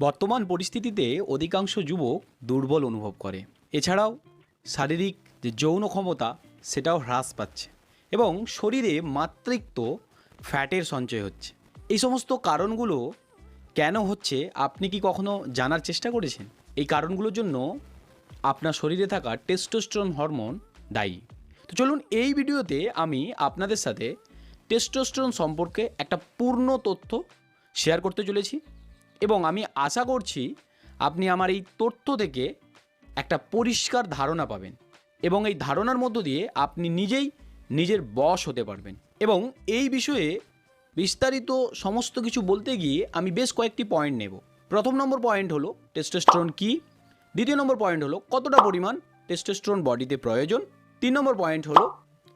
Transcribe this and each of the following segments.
বর্তমান পরিস্থিতিতে অধিকাংশ যুবক দুর্বল অনুভব করে। এছাড়াও শারীরিক যে যৌন ক্ষমতা, সেটাও হ্রাস পাচ্ছে এবং শরীরে মাতৃত্ব ফ্যাটের সঞ্চয় হচ্ছে। এই সমস্ত কারণগুলো কেন হচ্ছে, আপনি কি কখনো জানার চেষ্টা করেছেন? এই কারণগুলোর জন্য আপনার শরীরে থাকা টেস্টোস্টেরন হরমোন দায়ী। তো চলুন এই ভিডিওতে আমি আপনাদের সাথে টেস্টোস্টেরন সম্পর্কে একটা পূর্ণ তথ্য শেয়ার করতে চলেছি। এবং আমি আশা করছি আপনি আমার এই তথ্য থেকে একটা পরিষ্কার ধারণা পাবেন এবং এই ধারণার মধ্য দিয়ে আপনি নিজেই নিজের বস হতে পারবেন। এবং এই বিষয়ে বিস্তারিত সমস্ত কিছু বলতে গিয়ে আমি বেশ কয়েকটি পয়েন্ট নেব। প্রথম নম্বর পয়েন্ট হলো টেস্টোস্টেরন কী? দ্বিতীয় নম্বর পয়েন্ট হলো কতটা পরিমাণ টেস্টোস্টেরন বডিতে প্রয়োজন? তিন নম্বর পয়েন্ট হলো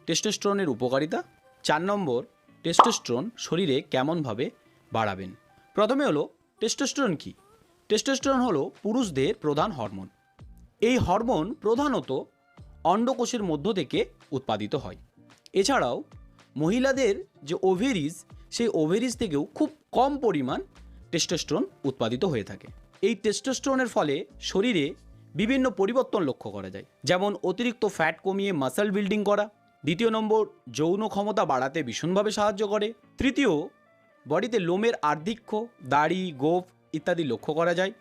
টেস্টোস্টেরনের উপকারিতা? চার নম্বর টেস্টোস্টেরন শরীরে কেমনভাবে বাড়াবেন? প্রথমে হলো টেস্টোস্টেরন কি? টেস্টোস্টেরন হলো পুরুষদের প্রধান হরমোন। এই হরমোন প্রধানত অন্ডকোষের মধ্য থেকে উৎপাদিত হয়। এছাড়াও মহিলাদের যে ওভেরিজ সেই ওভেরিজ থেকেও খুব কম পরিমাণ টেস্টোস্টেরন উৎপাদিত হয়ে থাকে। এই টেস্টোস্টেরনের ফলে শরীরে বিভিন্ন পরিবর্তন লক্ষ্য করা যায়। যেমন অতিরিক্ত ফ্যাট কমিয়ে মাসল বিল্ডিং করা। দ্বিতীয় নম্বর যৌন ক্ষমতা বাড়াতে ভীষণভাবে সাহায্য করে। তৃতীয় বডিতে লোমের আর্ধিক্য, দাড়ি, গোফ ইত্যাদি লক্ষ্য করা যায়।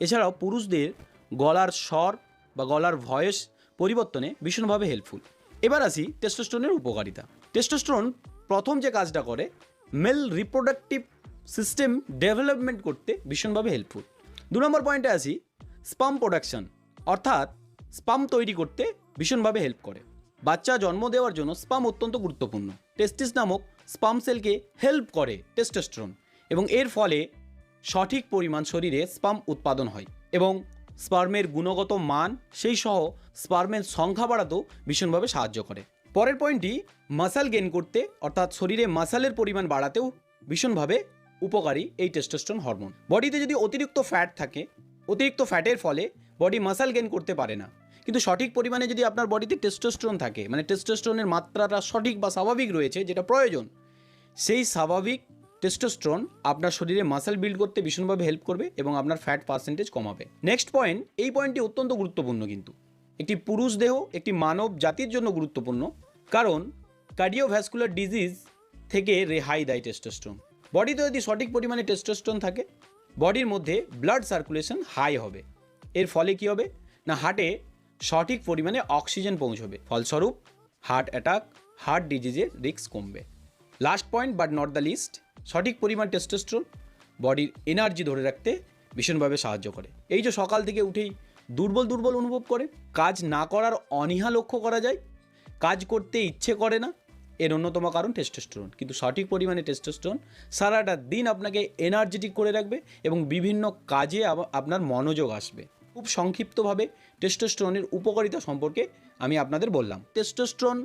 এছাড়াও পুরুষদের গলার স্বর বা গলার ভয়েস পরিবর্তনে ভীষণভাবে হেল্পফুল এবার আসি টেস্টোস্টেরনের উপকারিতা। টেস্টোস্টেরন প্রথম যে কাজটা করে মেল রিপ্রোডাক্টিভ সিস্টেম ডেভেলপমেন্ট করতে ভীষণভাবে হেল্পফুল দু নম্বর পয়েন্টে আসি স্পাম প্রোডাকশন অর্থাৎ স্পাম তৈরি করতে ভীষণভাবে হেল্প করে। বাচ্চা জন্ম দেওয়ার জন্য স্পাম অত্যন্ত গুরুত্বপূর্ণ। টেস্টিস নামক স্পাম সেলকে হেল্প করে টেস্টোস্টেরন এবং এর ফলে সঠিক পরিমাণ শরীরে স্পাম উৎপাদন হয় এবং স্পার্মের গুণগত মান সেই সহ স্পার্মের সংখ্যা বাড়াতেও ভীষণভাবে সাহায্য করে। পরের পয়েন্টটি মাসাল গেন করতে, অর্থাৎ শরীরে মাসালের পরিমাণ বাড়াতেও ভীষণভাবে উপকারী এই টেস্টোস্টেরন হরমোন বডিতে যদি অতিরিক্ত ফ্যাট থাকে, অতিরিক্ত ফ্যাটের ফলে বডি মাসাল গেন করতে পারে না। কিন্তু সঠিক পরিমাণে যদি আপনার বডিতে টেস্টোস্টেরন থাকে মানে টেস্টোস্টেরনের মাত্রাটা সঠিক বা স্বাভাবিক রয়েছে, যেটা প্রয়োজন সেই স্বাভাবিক টেস্টোস্টেরন আপনার শরীরে মাসেল বিল্ড করতে ভীষণভাবে হেল্প করবে এবং আপনার ফ্যাট পার্সেন্টেজ কমাবে। নেক্সট পয়েন্ট এই পয়েন্টটি অত্যন্ত গুরুত্বপূর্ণ কিন্তু। একটি পুরুষ দেহ একটি মানব জাতির জন্য গুরুত্বপূর্ণ। কারণ কার্ডিওভ্যাসকুলার ডিজিজ থেকে রেহাই দেয় টেস্টোস্টেরন বডিতে যদি সঠিক পরিমাণে টেস্টোস্টেরন থাকে বডির মধ্যে ব্লাড সার্কুলেশন হাই হবে। এর ফলে কি হবে? না হার্টে সঠিক পরিমাণে অক্সিজেন পৌঁছবে। ফলস্বরূপ হার্ট অ্যাটাক হার্ট ডিজিজের রিস্ক কমবে। Last point but not the least সঠিক পরিমাণ টেস্টোস্টেরন বডির এনার্জি ধরে রাখতে ভীষণভাবে সাহায্য করে। এই যে সকাল থেকে উঠেই দুর্বল দুর্বল অনুভব করে, কাজ না করার অনীহা লক্ষ্য করা যায়, কাজ করতে ইচ্ছে করে না, এর অন্যতম কারণ টেস্টোস্টেরন কিন্তু সঠিক পরিমাণে টেস্টোস্টেরন সারাটা দিন আপনাকে এনার্জেটিক করে রাখবে এবং বিভিন্ন কাজে আপনার মনোযোগ আসবে। খুব সংক্ষিপ্তভাবে টেস্টোস্টেরনের উপকারিতা সম্পর্কে আমি আপনাদের বললাম। টেস্টোস্টেরন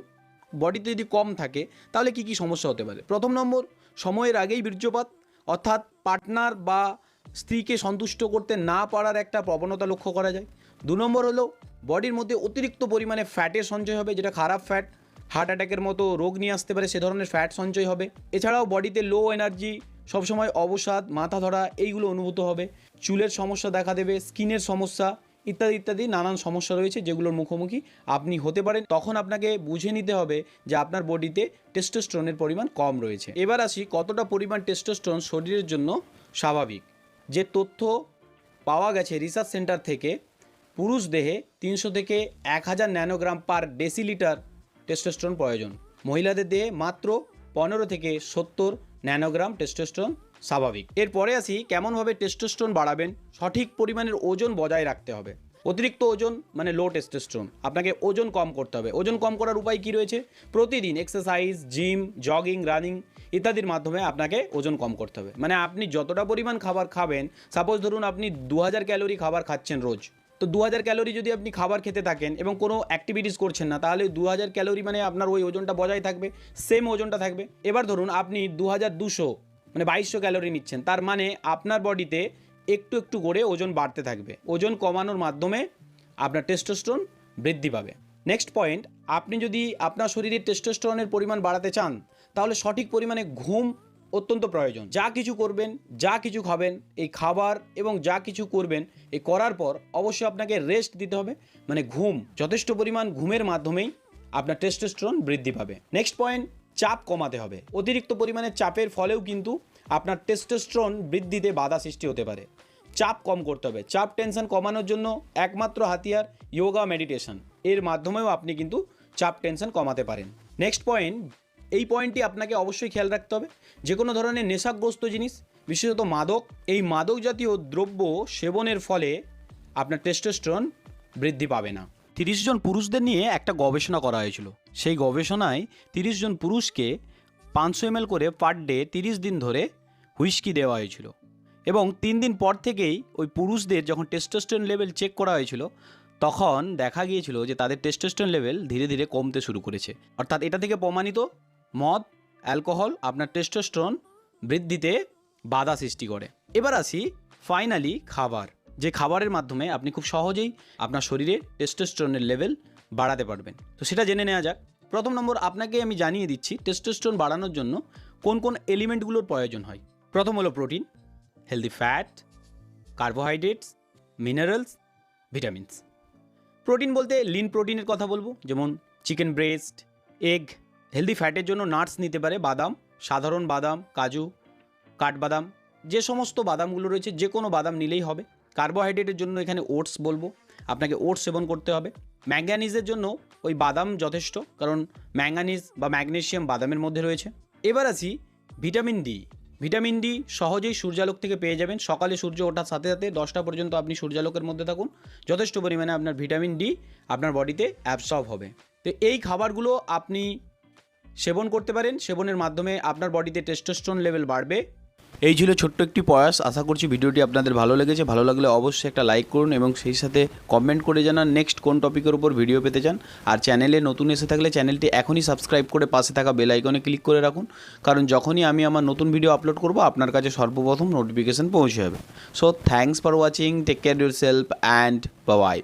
বডিতে যদি কম থাকে, তাহলে কি কি সমস্যা হতে পারে? প্রথম নম্বর, সময়ের আগেই বীর্যপাত, অর্থাৎ পার্টনার বা স্ত্রীকে সন্তুষ্ট করতে না পারার একটা প্রবণতা লক্ষ্য করা যায়। দু নম্বর হলো বডির মধ্যে অতিরিক্ত পরিমাণে ফ্যাটের সঞ্চয় হবে, যেটা খারাপ ফ্যাট হার্ট অ্যাটাকের মতো রোগ নিয়ে আসতে পারে, সে ধরনের ফ্যাট সঞ্চয় হবে। এছাড়াও বডিতে লো এনার্জি সবসময় অবসাদ, মাথা ধরা, এইগুলো অনুভূত হবে। চুলের সমস্যা দেখা দেবে স্কিনের সমস্যা ইত্যাদি ইত্যাদি নানান সমস্যা রয়েছে যেগুলোর মুখোমুখি আপনি হতে পারেন। তখন আপনাকে বুঝে নিতে হবে যে আপনার বডিতে টেস্টোস্টেরনের পরিমাণ কম রয়েছে। এবার আসি কতটা পরিমাণ টেস্টোস্টেরন শরীরের জন্য স্বাভাবিক। যে তথ্য পাওয়া গেছে রিসার্চ সেন্টার থেকে, পুরুষ দেহে তিনশো থেকে এক হাজার ন্যানোগ্রাম পার ডেসিলিটার টেস্টোস্টেরন প্রয়োজন। মহিলাদের দেহে মাত্র পনেরো থেকে সত্তর ন্যানোগ্রাম টেস্টোস্টেরন স্বাভাবিক। এরপরে আসি কেমনভাবে টেস্টোস্টেরন বাড়াবেন? সঠিক পরিমাণের ওজন বজায় রাখতে হবে। অতিরিক্ত ওজন মানে লো টেস্টোস্টেরন আপনাকে ওজন কম করতে হবে। ওজন কম করার উপায় কি রয়েছে? প্রতিদিন এক্সারসাইজ জিম জগিং রানিং ইত্যাদির মাধ্যমে আপনাকে ওজন কম করতে হবে। মানে আপনি যতটা পরিমাণ খাবার খাবেন সাপোজ ধরুন আপনি দু হাজার ক্যালোরি খাবার খাচ্ছেন রোজ। তো দু হাজার ক্যালোরি যদি আপনি খাবার খেতে থাকেন এবং কোনো অ্যাক্টিভিটিস করছেন না, তাহলে দু হাজার ক্যালোরি মানে আপনার ওই ওজনটা বজায় থাকবে সেম ওজনটা থাকবে। এবার ধরুন আপনি দু হাজার দুশো মানে বাইশশো ক্যালোরি নিচ্ছেন। তার মানে আপনার বডিতে একটু একটু করে ওজন বাড়তে থাকবে। ওজন কমানোর মাধ্যমে আপনার টেস্টোস্টেরন বৃদ্ধি পাবে। নেক্সট পয়েন্ট আপনি যদি আপনার শরীরে টেস্টোস্টেরনের পরিমাণ বাড়াতে চান, তাহলে সঠিক পরিমাণে ঘুম অত্যন্ত প্রয়োজন। যা কিছু করবেন, যা কিছু খাবেন, এই খাবার এবং যা কিছু করবেন এই করার পর অবশ্যই আপনাকে রেস্ট দিতে হবে। মানে ঘুম, যথেষ্ট পরিমাণ ঘুমের মাধ্যমেই আপনার টেস্টোস্টেরন বৃদ্ধি পাবে। নেক্সট পয়েন্ট চাপ কমাতে হবে। অতিরিক্ত পরিমাণে চাপের ফলেও কিন্তু আপনার টেস্টোস্টেরন বৃদ্ধিতে বাধা সৃষ্টি হতে পারে। চাপ কম করতে হবে। চাপ টেনশন কমানোর জন্য একমাত্র হাতিয়ার যোগা মেডিটেশন এর মাধ্যমেও আপনি কিন্তু চাপ টেনশন কমাতে পারেন। নেক্সট পয়েন্ট এই পয়েন্টটি আপনাকে অবশ্যই খেয়াল রাখতে হবে। যে কোনো ধরনের নেশাগ্রস্ত জিনিস, বিশেষত মাদক, এই মাদক জাতীয় দ্রব্য সেবনের ফলে আপনার টেস্টোস্টেরন বৃদ্ধি পাবে না। তিরিশ জন পুরুষদের নিয়ে একটা গবেষণা করা হয়েছিল। সেই গবেষণায় তিরিশ জন পুরুষকে পাঁচশো এম করে পার ডে তিরিশ দিন ধরে হুইস্কি দেওয়া হয়েছিল এবং তিন দিন পর থেকেই ওই পুরুষদের যখন টেস্টোস্টেরন লেভেল চেক করা হয়েছিল, তখন দেখা গিয়েছিল যে তাদের টেস্টোস্টেরন লেভেল ধীরে ধীরে কমতে শুরু করেছে। অর্থাৎ এটা থেকে প্রমাণিত, মদ, অ্যালকোহল আপনার টেস্টোস্টেরন বৃদ্ধিতে বাধা সৃষ্টি করে। এবার আসি ফাইনালি খাবার। যে খাবারের মাধ্যমে আপনি খুব সহজেই আপনার শরীরে টেস্টোস্টেরনের লেভেল বাড়াতে পারবেন। তো সেটা জেনে নেওয়া যাক। প্রথম নম্বর, আপনাকে আমি জানিয়ে দিচ্ছি টেস্টোস্টেরন বাড়ানোর জন্য কোন কোন এলিমেন্টগুলোর প্রয়োজন হয়? প্রথম হলো protein healthy fat carbohydrates minerals vitamins protein বলতে লিন প্রোটিনের কথা বলব, যেমন চিকেন ব্রেস্ট এগ হেলদি ফ্যাটের জন্য নাটস নিতে পারে, বাদাম, সাধারণ বাদাম, কাজু, কাঠবাদাম, যে সমস্ত বাদামগুলো রয়েছে যে কোনো বাদাম নিলেই হবে। কার্বোহাইড্রেটের জন্য এখানে ওটস বলব। আপনাকে ওটস সেবন করতে হবে। ম্যাঙ্গানিজের জন্য ওই বাদাম যথেষ্ট, কারণ ম্যাঙ্গানিজ বা ম্যাগনেশিয়াম বাদামের মধ্যে রয়েছে। এবার আসি ভিটামিন ডি। ভিটামিন ডি সহজেই সূর্যালোক থেকে পেয়ে যাবেন। সকালে সূর্য ওঠার সাথে সাথে দশটা পর্যন্ত আপনি সূর্যালোকের মধ্যে থাকুন। যথেষ্ট পরিমাণে আপনার ভিটামিন ডি আপনার বডিতে অ্যাবসর্ব হবে। তো এই খাবারগুলো আপনি সেবন করতে পারেন। সেবনের মাধ্যমে আপনার বডিতে টেস্টোস্টোন লেভেল বাড়বে। এই ছিল ছোট্ট একটি প্রয়াস। আশা করছি ভিডিওটি আপনাদের ভালো লেগেছে। ভালো লাগলে অবশ্যই একটা লাইক করুন এবং সেই সাথে কমেন্ট করে জানান নেক্সট কোন টপিকের উপর ভিডিও পেতে চান। আর চ্যানেলে নতুন এসে থাকলে চ্যানেলটি এখনই সাবস্ক্রাইব করে পাশে থাকা বেল আইকনে ক্লিক করে রাখুন। কারণ যখনই আমি আমার নতুন ভিডিও আপলোড করব, আপনার কাছে সর্বপ্রথম নোটিফিকেশান পৌঁছে যাবে। So thanks for watching take care yourself and bye